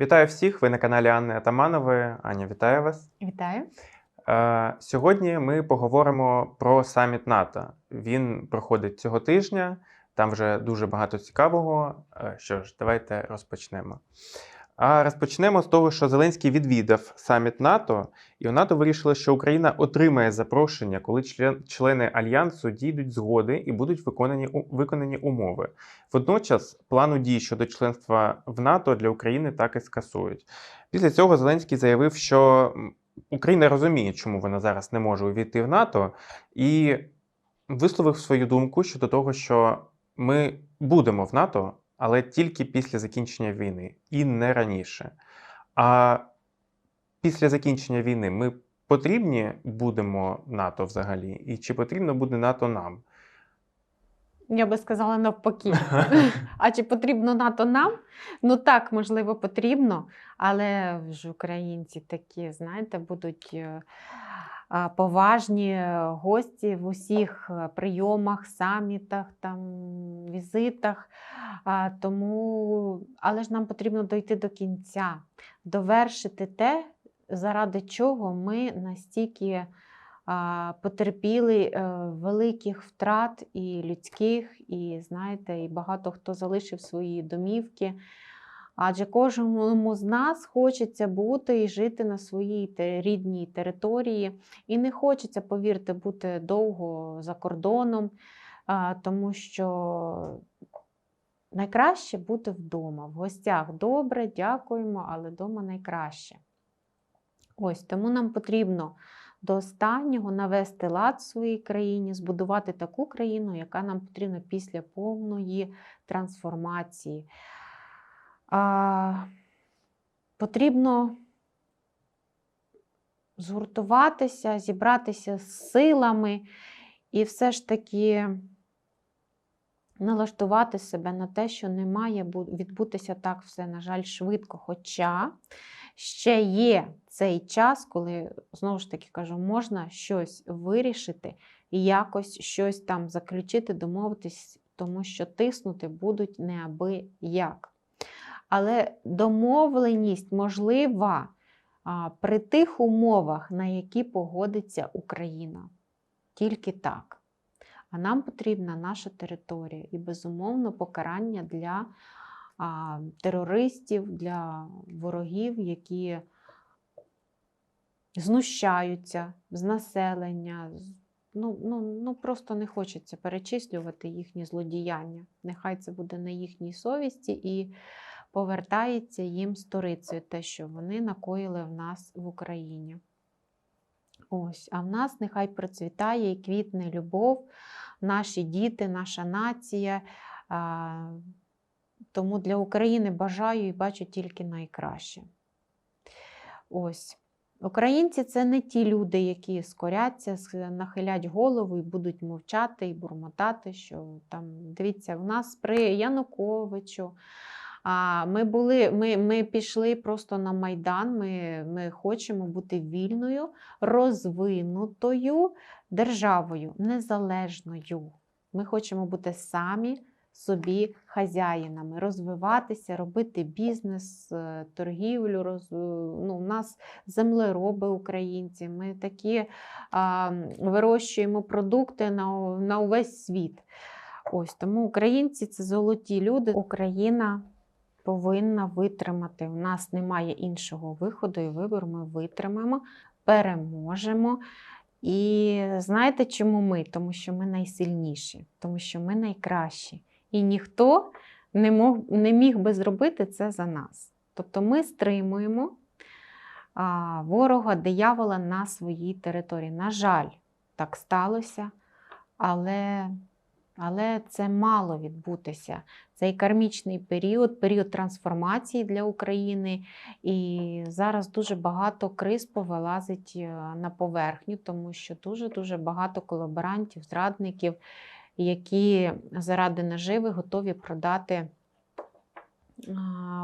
Вітаю всіх! Ви на каналі Анни Атаманової. Аня, вітаю вас. Вітаю. Е, Сьогодні ми поговоримо про саміт НАТО. Він проходить цього тижня. Там вже дуже багато цікавого. Е, Що ж, давайте розпочнемо. А розпочнемо з того, що Зеленський відвідав саміт НАТО, і у НАТО вирішили, що Україна отримає запрошення, коли член, члени альянсу дійдуть згоди і будуть виконані, у- виконані умови. Водночас плану дій щодо членства в НАТО для України так і скасують. Після цього Зеленський заявив, що Україна розуміє, чому вона зараз не може увійти в НАТО, і висловив свою думку щодо того, що ми будемо в НАТО, але тільки після закінчення війни і не раніше. А після закінчення війни ми потрібні будемо НАТО взагалі, і чи потрібно буде НАТО нам? Я би сказала навпаки. А чи потрібно НАТО нам? Ну так, можливо, потрібно, але ж українці такі, знаєте, будуть е, поважні гості в усіх е, прийомах, самітах, там, візитах. Тому, але ж нам потрібно дойти до кінця, довершити те, заради чого ми настільки потерпіли е, великих втрат і людських, і знаєте, і багато хто залишив свої домівки. Адже кожному з нас хочеться бути і жити на своїй рідній території. І не хочеться, повірте, бути довго за кордоном, тому що найкраще бути вдома. В гостях добре, дякуємо, але вдома найкраще. Ось тому нам потрібно до останнього навести лад в своїй країні, збудувати таку країну, яка нам потрібна після повної трансформації. А, потрібно згуртуватися, зібратися з силами і все ж таки налаштувати себе на те, що не має відбутися так все, на жаль, швидко. Хоча ще є цей час, коли, знову ж таки кажу, можна щось вирішити якось щось там заключити, домовитись, тому що тиснути будуть неабияк. Але домовленість можлива при тих умовах, на які погодиться Україна. Тільки так. А нам потрібна наша територія і, безумовно, покарання для терористів, для ворогів, які знущаються з населення. Ну, ну, ну просто не хочеться перечислювати їхні злодіяння. Нехай це буде на їхній совісті і повертається їм сторицею те, що вони накоїли в нас в Україні. Ось, а в нас нехай процвітає і квітне любов, наші діти, наша нація. Тому для України бажаю і бачу тільки найкраще. Ось. Українці це не ті люди, які скоряться, нахилять голову і будуть мовчати і бурмотати, що там, дивіться, в нас при Януковичу. Ми, були, ми, ми пішли просто на Майдан. Ми, ми хочемо бути вільною, розвинутою державою, незалежною. Ми хочемо бути самі собі хазяїнами, розвиватися, робити бізнес, е, торгівлю. Роз... Ну, у нас землероби українці. Ми такі а, вирощуємо продукти на, на увесь світ. Ось тому українці це золоті люди. Україна повинна витримати. У нас немає іншого виходу і вибору. Ми витримаємо, переможемо. І знаєте, чому ми? Тому що ми найсильніші, тому що ми найкращі. І ніхто не, мог, не міг би зробити це за нас. Тобто ми стримуємо а, ворога, диявола на своїй території. На жаль, так сталося, але, але це мало відбутися. Цей кармічний період, період трансформації для України. І зараз дуже багато криз повилазить е, на поверхню, тому що дуже-дуже багато колаборантів, зрадників, які заради наживи готові продати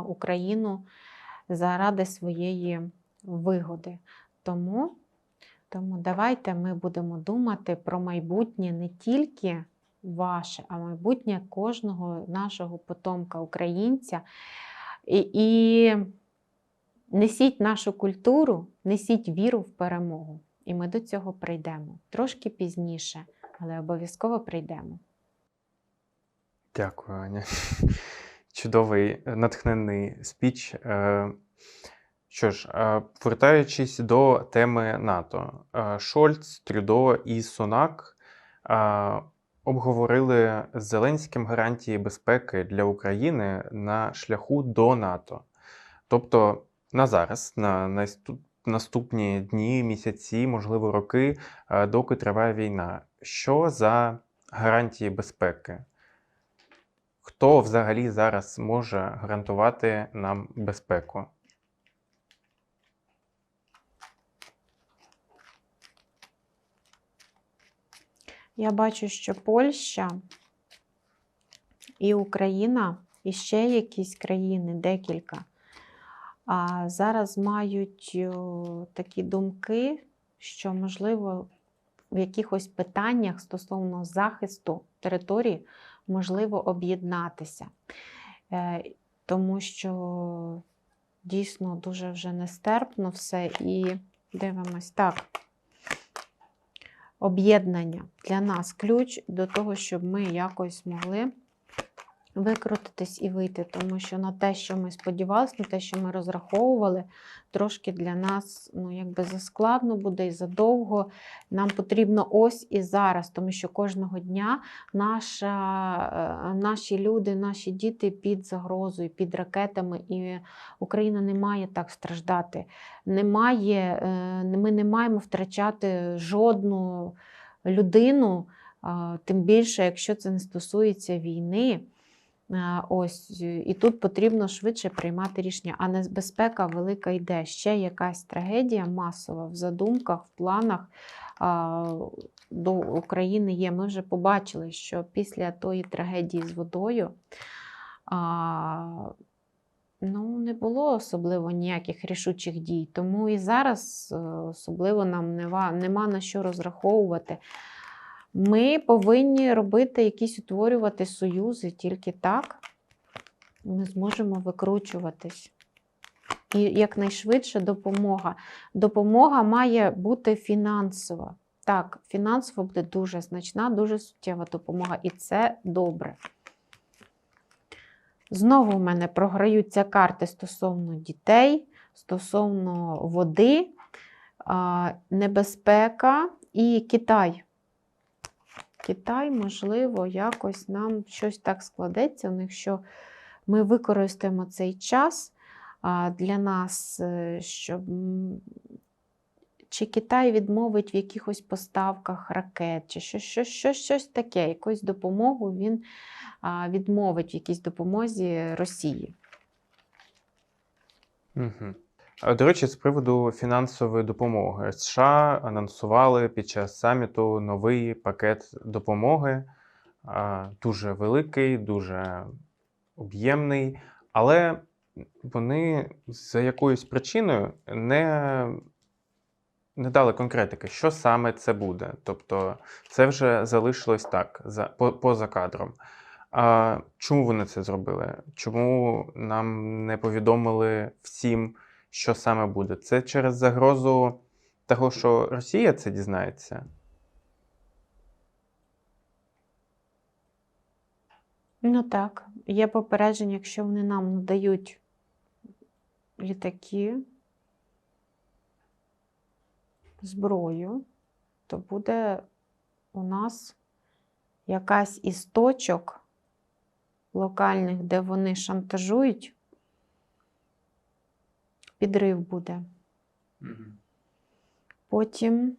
Україну заради своєї вигоди. Тому, тому давайте ми будемо думати про майбутнє не тільки ваше, а майбутнє кожного нашого потомка українця. І, і Несіть нашу культуру, несіть віру в перемогу. І ми до цього прийдемо трошки пізніше, але обов'язково прийдемо. Дякую, Аня. Чудовий е, натхненний спіч. Е, Що ж, е, повертаючись до теми НАТО, Шольц, Трюдо і Сунак е, обговорили з Зеленським гарантії безпеки для України на шляху до НАТО. Тобто на зараз, на наступні дні, місяці, можливо, роки, е, доки триває війна. Що за гарантії безпеки? Хто взагалі зараз може гарантувати нам безпеку? Я бачу, що Польща і Україна, і ще якісь країни, декілька, а зараз мають такі думки, що, можливо, в якихось питаннях стосовно захисту території можливо об'єднатися. Е, Тому що дійсно дуже вже нестерпно все. І дивимось так об'єднання. Для нас ключ до того, щоб ми якось могли викрутитись і вийти. Тому що на те, що ми сподівалися, на те, що ми розраховували, трошки для нас ну, якби заскладно буде і задовго. Нам потрібно ось і зараз, тому що кожного дня наша, е, наші люди, наші діти під загрозою, під ракетами, і Україна не має так страждати. Немає, е, ми не маємо втрачати жодну людину, тим більше, якщо це не стосується війни. А, Ось і тут потрібно швидше приймати рішення. А небезпека велика йде. Ще якась трагедія масова в задумках, в планах а, до України є. Ми вже побачили, що після тої трагедії з водою ну, не було особливо ніяких рішучих дій. Тому і зараз е, особливо нам нема, нема на що розраховувати. Ми повинні робити якісь утворювати союзи, тільки так ми зможемо викручуватись. І якнайшвидше допомога. Допомога має бути фінансова. Так, фінансово буде дуже значна, дуже суттєва допомога, і це добре. Знову в мене програються карти стосовно дітей, стосовно води, небезпека і Китай. Китай, можливо, якось нам щось так складеться, у них, що ми використаємо цей час для нас, е, щоб. Чи Китай відмовить в якихось поставках ракет, чи щось, щось, щось, щось таке, якусь допомогу він відмовить в якійсь допомозі Росії. Угу. До речі, з приводу фінансової допомоги США анонсували під час саміту новий пакет допомоги, дуже великий, дуже об'ємний, але вони за якоюсь причиною не, не дали конкретики, що саме це буде. Тобто це вже залишилось так, за, по, поза кадром. А чому вони це зробили? Чому нам не повідомили всім, що саме буде? Це через загрозу того, що Росія це дізнається? Ну так, є попередження, якщо вони нам надають літаки, зброю, то буде у нас якась із точок локальних, де вони шантажують, підрив буде. Потім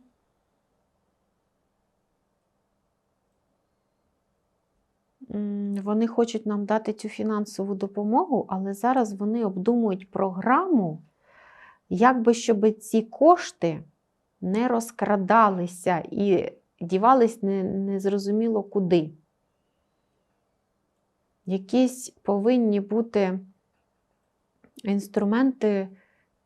вони хочуть нам дати цю фінансову допомогу, але зараз вони обдумують програму, як би щоб ці кошти не розкрадалися і дівались не, незрозуміло куди. Якісь повинні бути інструменти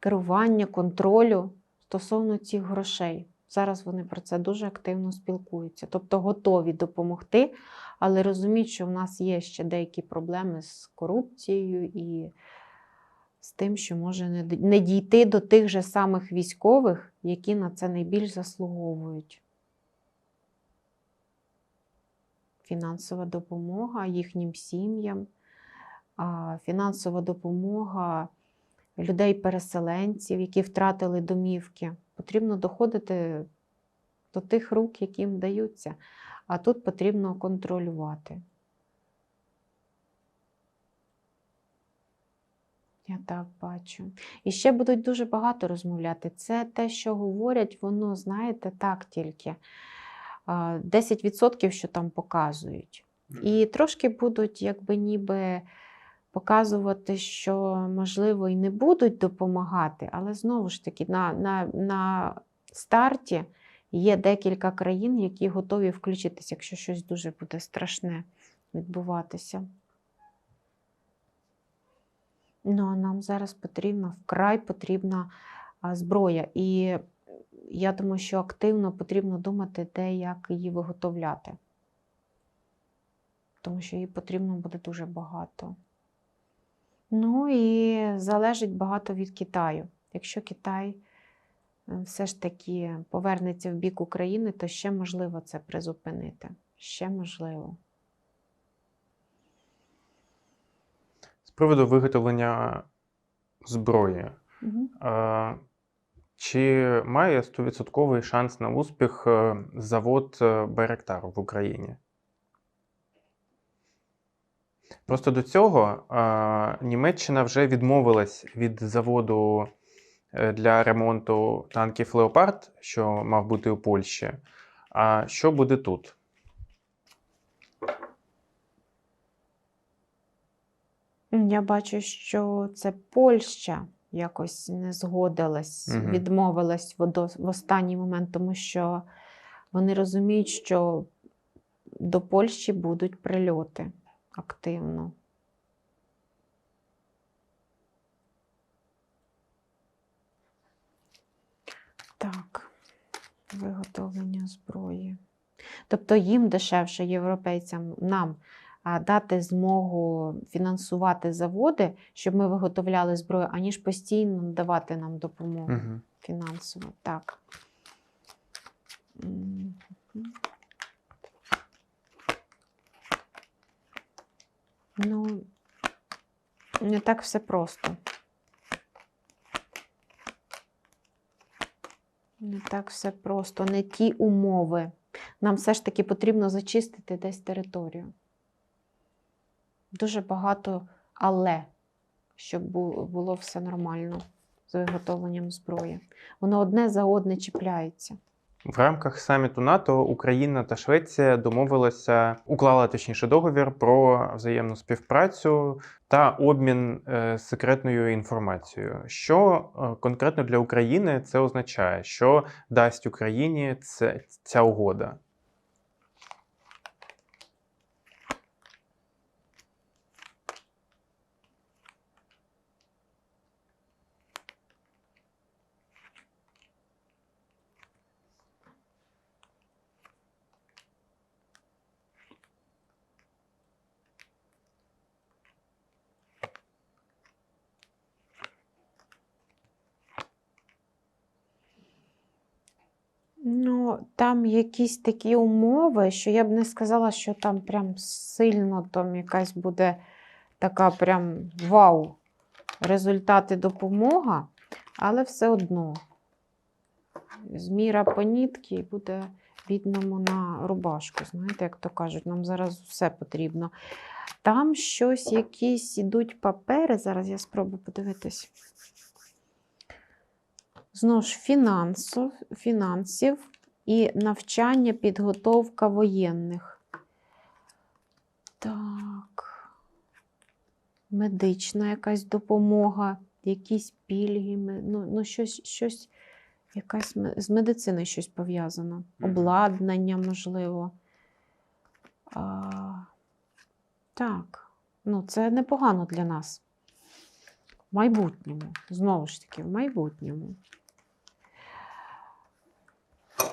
керування, контролю стосовно цих грошей. Зараз вони про це дуже активно спілкуються, тобто готові допомогти, але розуміють, що в нас є ще деякі проблеми з корупцією і з тим, що може не дійти до тих же самих військових, які на це найбільш заслуговують. Фінансова допомога їхнім сім'ям, фінансова допомога людей-переселенців, які втратили домівки. Потрібно доходити до тих рук, які їм даються. А тут потрібно контролювати. Я так бачу. І ще будуть дуже багато розмовляти. Це те, що говорять, воно, знаєте, так тільки. 10%, що там показують. І трошки будуть, якби ніби показувати, що, можливо, і не будуть допомагати, але знову ж таки, на, на, на старті є декілька країн, які готові включитися, якщо щось дуже буде страшне відбуватися. Ну, а нам зараз потрібна, вкрай потрібна зброя. І я думаю, що активно потрібно думати, де як її виготовляти. Тому що її потрібно буде дуже багато. Ну і залежить багато від Китаю. Якщо Китай е, все ж таки повернеться в бік України, то ще можливо це призупинити. Ще можливо. З приводу виготовлення зброї. Угу. Чи має 100% шанс на успіх е, завод е, в Україні? Просто до цього е, Німеччина вже відмовилась від заводу е, для ремонту танків Леопард, що мав бути у Польщі. А що буде тут? Я бачу, що це Польща якось не згодилась, Мгм. відмовилась в, в останній момент, тому що вони розуміють, що до Польщі будуть прильоти активно. Так, виготовлення зброї. Тобто їм дешевше, європейцям, нам дати змогу фінансувати заводи, щоб ми виготовляли зброю, аніж постійно давати нам допомогу Угу. фінансово. Так. Мгм. Ну, не так все просто. Не так все просто, не ті умови. Нам все ж таки потрібно зачистити десь територію. Дуже багато але, щоб було все нормально з виготовленням зброї. Воно одне за одне чіпляється. В рамках саміту НАТО Україна та Швеція домовилися, уклала точніше договір про взаємну співпрацю та обмін е, секретною інформацією. Що е, конкретно для України це означає? Що дасть Україні це, ця угода? Там якісь такі умови, що я б не сказала, що там прям сильно там якась буде така прям вау, результати допомога, але все одно. Зміра по нітки буде бідному на рубашку. Знаєте, як то кажуть, нам зараз все потрібно. Там щось, якісь ідуть папери. Зараз я спробую подивитись. Знову ж фінансів, фінансів і навчання, підготовка воєнних. Так. Медична якась допомога, якісь пільги, ну, ну щось, щось якась з медициною щось пов'язано. Обладнання, можливо. А, так, ну це непогано для нас. В майбутньому. Знову ж таки, в майбутньому.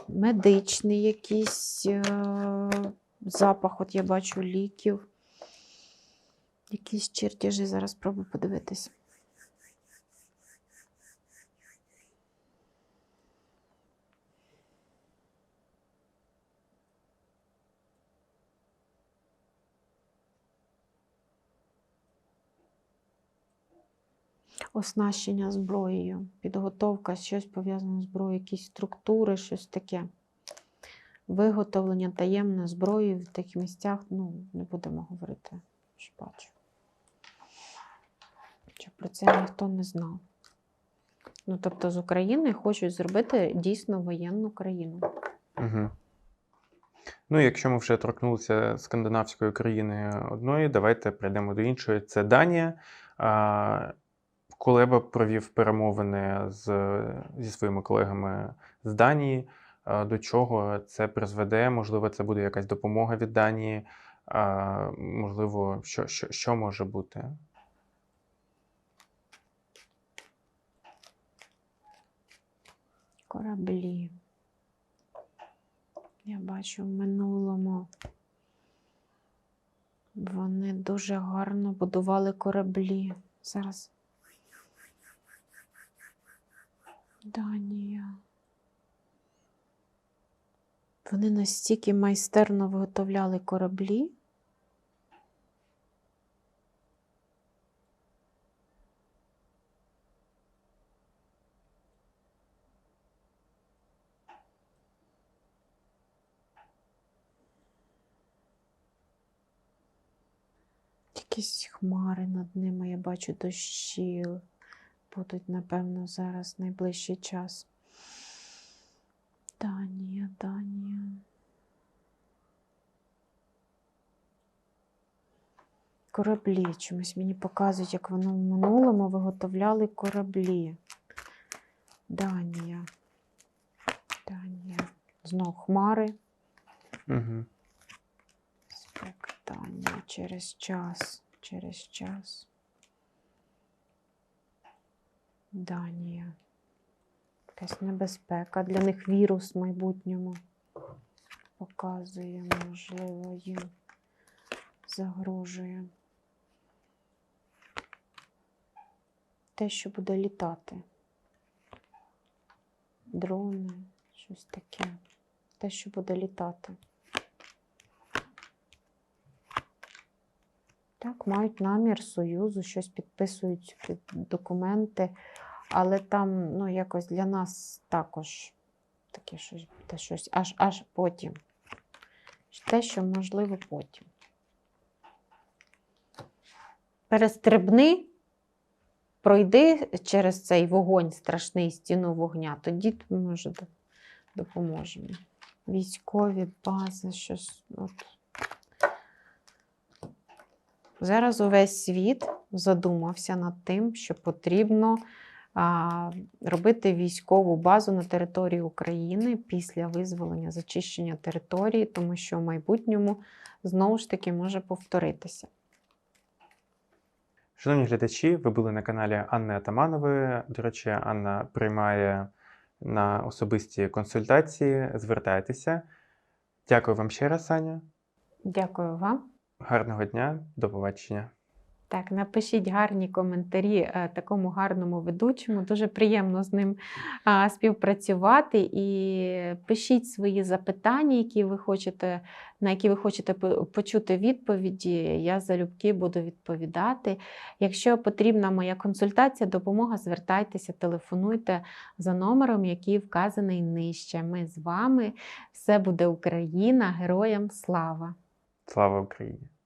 Медичний якийсь е- запах, от я бачу ліків. Якісь чертежі, зараз спробую подивитись. Оснащення зброєю, підготовка, щось пов'язане з зброєю, якісь структури, щось таке. Виготовлення таємної зброї в тих місцях, ну, не будемо говорити, що бачу. Щоб про це ніхто не знав. Ну, тобто з України хочуть зробити дійсно воєнну країну. Угу. Ну, якщо ми вже торкнулися скандинавської країни одної, давайте перейдемо до іншої. Це Данія. Кулеба провів перемовини з, зі своїми колегами з Данії. До чого це призведе? Можливо, це буде якась допомога від Данії. Можливо, що, що, що може бути? Кораблі. Я бачу в минулому. Вони дуже гарно будували кораблі. Зараз. Данія. Вони настільки майстерно виготовляли кораблі. Якісь хмари над ними, я бачу дощі. Будуть, напевно, зараз найближчий час. Данія, Данія. Кораблі. Чомусь мені показують, як вони в минулому виготовляли кораблі. Данія. Данія. Знов хмари. Угу. Спектання через час, через час. Данія. Якась небезпека. Для них вірус в майбутньому показує, можливо, їм загрожує. Те, що буде літати. Дрони, щось таке. Те, що буде літати. Так, мають намір Союзу, щось підписують під документи, але там ну, якось для нас також таке щось, те щось аж, аж потім. Те, що можливо потім. Перестрибни, пройди через цей вогонь, страшний стіну вогня, тоді може допоможемо. Військові бази, щось. От. Зараз увесь світ задумався над тим, що потрібно робити військову базу на території України після визволення, зачищення території, тому що в майбутньому знову ж таки може повторитися. Шановні глядачі, ви були на каналі Анни Атаманової. До речі, Анна приймає на особисті консультації. Звертайтеся. Дякую вам ще раз, Аня. Дякую вам. Гарного дня, до побачення. Так, напишіть гарні коментарі е, такому гарному ведучому. Дуже приємно з ним співпрацювати. І пишіть свої запитання, які ви хочете, на які ви хочете почути відповіді. Я залюбки буду відповідати. Якщо потрібна моя консультація, допомога, звертайтеся, телефонуйте за номером, який вказаний нижче. Ми з вами. Все буде Україна, героям слава! Слава Україні!